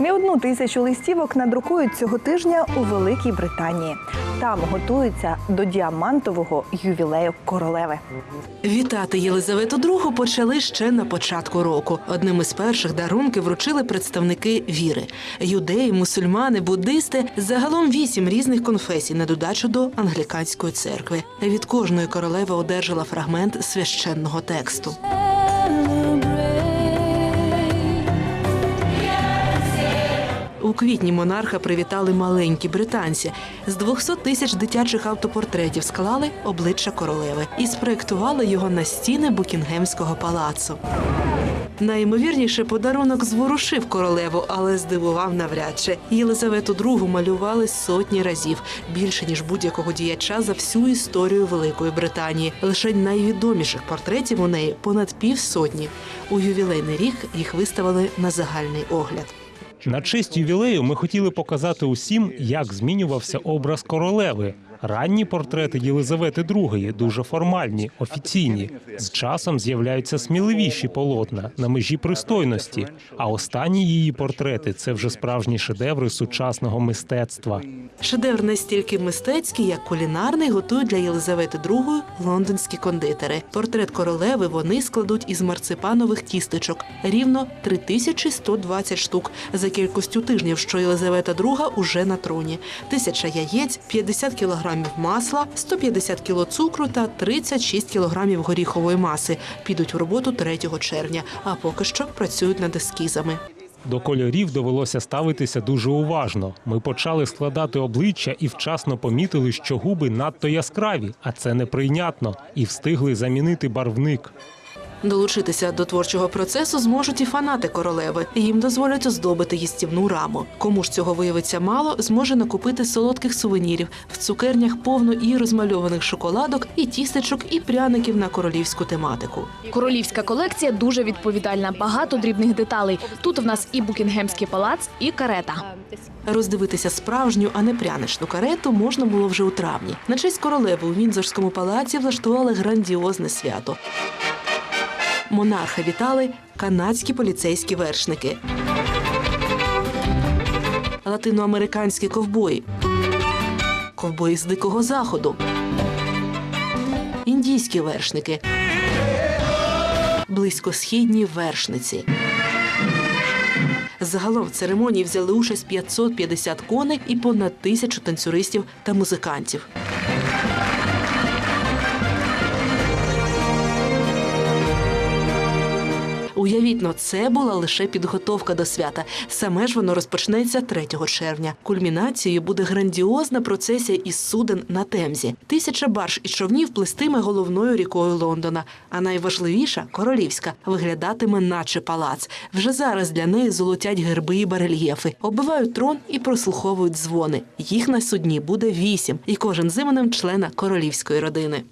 Не одну тисячу листівок надрукують цього тижня у Великій Британії. Там готуються до діамантового ювілею королеви. Вітати Єлизавету II почали ще на початку року. Одним із перших дарунки вручили представники віри: юдеї, мусульмани, буддисти загалом вісім різних конфесій на додачу до англіканської церкви. Від кожної королеви одержала фрагмент священного тексту. Квітні монарха привітали маленькі британці. З 200 тисяч дитячих автопортретів склали обличчя королеви і спроектували його на стіни Букінгемського палацу. Найімовірніше подарунок зворушив королеву, але здивував навряд чи. Єлизавету II малювали сотні разів більше ніж будь-якого діяча за всю історію Великої Британії. Лише найвідоміших портретів у неї понад півсотні. У ювілейний рік їх виставили на загальний огляд. На честь ювілею ми хотіли показати усім, як змінювався образ королеви. Ранні портрети Єлизавети II дуже формальні, офіційні. З часом з'являються сміливіші полотна на межі пристойності. А останні її портрети це вже справжні шедеври сучасного мистецтва. Шедевр настільки мистецький, як кулінарний, готують для Єлизавети II лондонські кондитери. Портрет королеви вони складуть із марципанових тістечок рівно 3120 штук за кількістю тижнів, що Єлизавета II уже на троні. Тисяча яєць, 50 кілограмів масла, 150 кіло цукру та 36 кілограмів горіхової маси підуть в роботу 3 червня, а поки що працюють над ескізами. До кольорів довелося ставитися дуже уважно. Ми почали складати обличчя і вчасно помітили, що губи надто яскраві, а це неприйнятно, і встигли замінити барвник. Долучитися до творчого процесу зможуть і фанати королеви. Їм дозволять оздобити їстівну раму. Кому ж цього виявиться мало, зможе накупити солодких сувенірів в цукернях повно і розмальованих шоколадок, і тістечок, і пряників на королівську тематику. Королівська колекція дуже відповідальна, багато дрібних деталей. Тут в нас і Букінгемський палац, і карета. Роздивитися справжню, а не пряничну карету можна було вже у травні. На честь королеви у Вінзорському палаці влаштували грандіозне свято. Монарха вітали канадські поліцейські вершники, латиноамериканські ковбої, ковбої з дикого заходу, індійські вершники, близькосхідні вершниці. Загалом в церемонії взяли участь 550 коней і понад тисячу танцюристів та музикантів. Уявіть, це була лише підготовка до свята. Саме ж воно розпочнеться 3 червня. Кульмінацією буде грандіозна процесія із суден на Темзі. Тисяча барж і човнів плестиме головною рікою Лондона. А найважливіша королівська виглядатиме, наче палац. Вже зараз для неї золотять герби і барельєфи, оббивають трон і прослуховують дзвони. Їх на судні буде вісім, і кожен з іменем члена королівської родини.